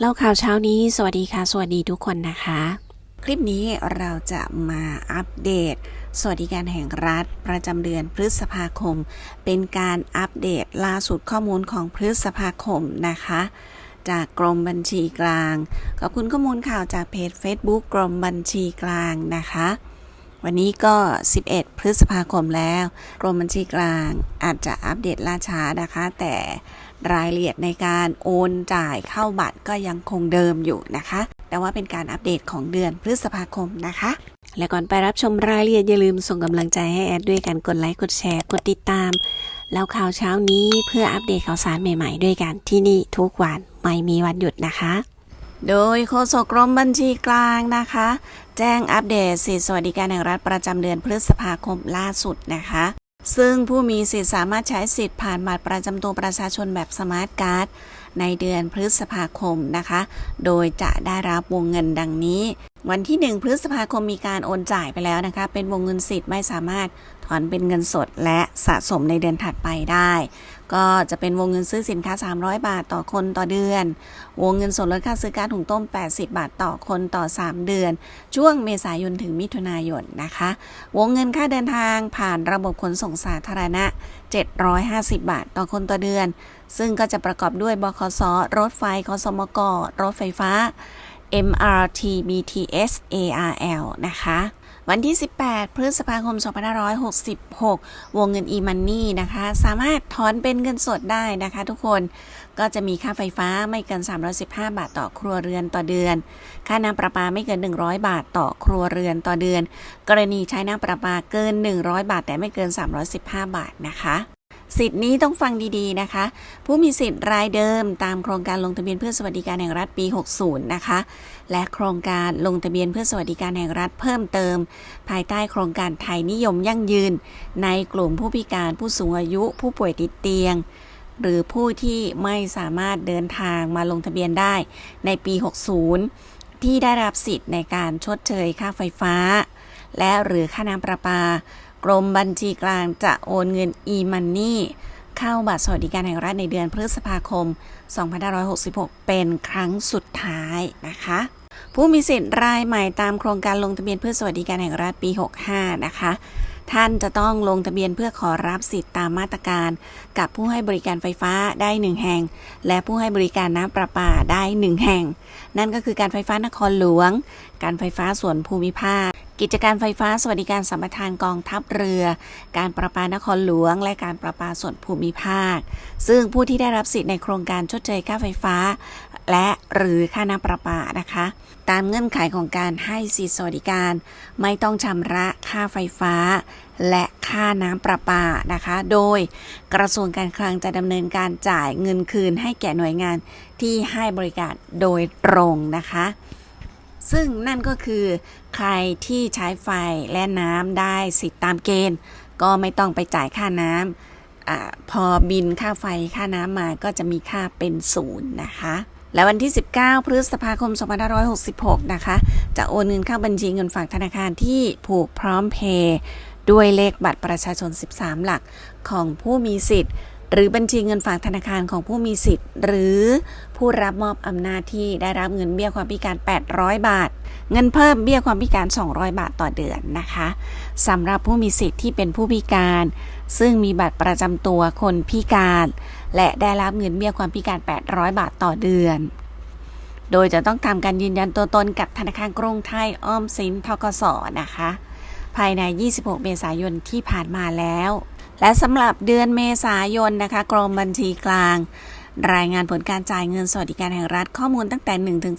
เล่าข่าวเช้านี้ สวัสดีค่ะ สวัสดีทุกคนนะคะ คลิปนี้เราจะมาอัปเดต สวัสดิการแห่งรัฐ ประจำเดือนพฤษภาคม เป็นการอัปเดตล่าสุดข้อมูลของพฤษภาคมนะคะ จากกรมบัญชีกลางขอบคุณข้อมูลข่าวจากเพจ Facebook กรมบัญชีกลางนะคะ วันนี้ก็ 11 พฤษภาคมแล้ว กรมบัญชีกลางอาจจะอัปเดตล่าช้านะคะ แต่ รายละเอียดในการโอนจ่ายเข้าบัตรก็ยังคงเดิมอยู่นะคะ แต่ว่าเป็นการอัปเดตของเดือนพฤษภาคมนะคะ และก่อนไปรับชมรายละเอียดอย่าลืมส่งกำลังใจให้แอดด้วยการกดไลค์กดแชร์กดติดตาม แล้วข่าวเช้านี้เพื่ออัปเดตข่าวสารใหม่ๆ ด้วยกันที่นี่ทุกวันไม่มีวันหยุดนะคะโดยโฆษกกรมบัญชีกลางนะคะ แจ้งอัปเดตสิทธิสวัสดิการแห่งรัฐประจำเดือนพฤษภาคมล่าสุดนะคะ ซึ่งผู้มีสิทธิ์สามารถใช้สิทธิ์ผ่านบัตรประจำตัวประชาชนแบบสมาร์ทการ์ดในเดือนพฤษภาคมนะคะ โดยจะได้รับวงเงินดังนี้ วันที่ 1 พฤษภาคมมีการโอนจ่ายไปแล้วนะคะ เป็นวงเงินสิทธิ์ไม่สามารถถอนเป็นเงินสดและสะสมในเดือนถัดไปได้ ก็จะเป็นวงเงินซื้อสินค้า 300 บาทต่อคนต่อเดือน วงเงินส่วนลดค่าซื้อกาซถุงต้ม 80 บาทต่อคนต่อ 3 เดือน ช่วงเมษายนถึงมิถุนายนนะคะ วงเงินค่าเดินทางผ่านระบบขนส่งสาธารณะ 750 บาทต่อคนต่อเดือน ซึ่งก็จะประกอบด้วยบคสรถไฟคสมกรถไฟฟ้า MRT BTS ARL นะคะวันที่ 18 พฤษภาคม 2566 วงเงิน e-money นะคะ สามารถถอนเป็นเงินสดได้นะคะทุกคน ก็จะมีค่าไฟฟ้าไม่เกิน 315 บาทต่อครัวเรือนต่อเดือน ค่าน้ำประปาไม่เกิน 100 บาทต่อครัวเรือนต่อเดือน กรณีใช้น้ำประปาเกิน 100 บาท แต่ไม่เกิน 315 บาทนะคะ สิทธิ์นี้ต้องฟังดีๆนะคะ ผู้มีสิทธิ์รายเดิมตามโครงการลงทะเบียนเพื่อสวัสดิการแห่งรัฐปี 60 นะคะ และโครงการลงทะเบียนเพื่อสวัสดิการแห่งรัฐเพิ่มเติม ภายใต้โครงการไทยนิยมยั่งยืน ในกลุ่มผู้พิการผู้สูงอายุ ผู้ป่วยติดเตียง หรือผู้ที่ไม่สามารถเดินทางมาลงทะเบียนได้ในปี 60 ที่ได้รับสิทธิ์ในการชดเชยค่าไฟฟ้า และหรือค่าน้ำประปา กรมบัญชีกลางจะโอนเงิน e-money เข้าบัตรสวัสดิการแห่งรัฐในเดือนพฤษภาคม 2566 เป็นครั้งสุดท้ายนะคะ ผู้มีสิทธิ์รายใหม่ตามโครงการลงทะเบียนเพื่อสวัสดิการแห่งรัฐปี 65 นะคะท่านจะต้องลงทะเบียนเพื่อขอรับสิทธิ์ตามมาตรการ กับผู้ให้บริการไฟฟ้าได้ 1 แห่ง และผู้ให้บริการน้ำประปาได้ 1 แห่ง นั่นก็คือการไฟฟ้านครหลวง การไฟฟ้าส่วนภูมิภาค กิจการไฟฟ้าสวัสดิการสัมปทานกองทัพเรือ การประปานครหลวง และการประปาส่วนภูมิภาค ซึ่งผู้ที่ได้รับสิทธิ์ในโครงการชดเชยค่าไฟฟ้า และหรือค่าน้ำประปานะคะ ตามเงื่อนไขของการให้สิทธิสวัสดิการ ไม่ต้องชำระค่าไฟฟ้า และค่าน้ำประปานะคะ โดยกระทรวงการคลังจะดำเนินการจ่ายเงินคืนให้แก่หน่วยงานที่ให้บริการโดยตรงนะคะ ซึ่งนั่นก็คือใครที่ใช้ไฟและน้ำได้สิทธิ์ตามเกณฑ์ ก็ไม่ต้องไปจ่ายค่าน้ำอพอบินค่าไฟค่าน้ำมาก็จะมีค่าเป็นศูนย์นะคะและวันที่ 19 พฤษภาคม 2566 นะคะ จะโอนเงินเข้าบัญชีเงินฝากธนาคารที่ผูกพร้อมเพย์ด้วยเลขบัตรประชาชน 13 หลักของผู้มีสิทธิ์ หรือบัญชีเงินฝากธนาคารของผู้มีสิทธิ์ หรือผู้รับมอบอำนาจที่ได้รับเงินเบี้ยความพิการ 800 บาท เงินเพิ่มเบี้ยความพิการ 200 บาทต่อเดือนนะคะสำหรับผู้มีสิทธิ์ที่เป็นผู้พิการ ซึ่งมีบัตรประจำตัวคนพิการ และได้รับเงินเบี้ยความพิการ 800 บาทต่อเดือน โดยจะต้องทำการยืนยันตัวตนกับธนาคารกรุงไทยอ้อมสินทกสนะคะ ภายใน 26 เมษายนที่ผ่านมาแล้ว และสำหรับเดือนเมษายนนะคะ กรมบัญชีกลาง รายงานผลการจ่ายเงินสวัสดิการแห่งรัฐข้อมูลตั้งแต่1ถึง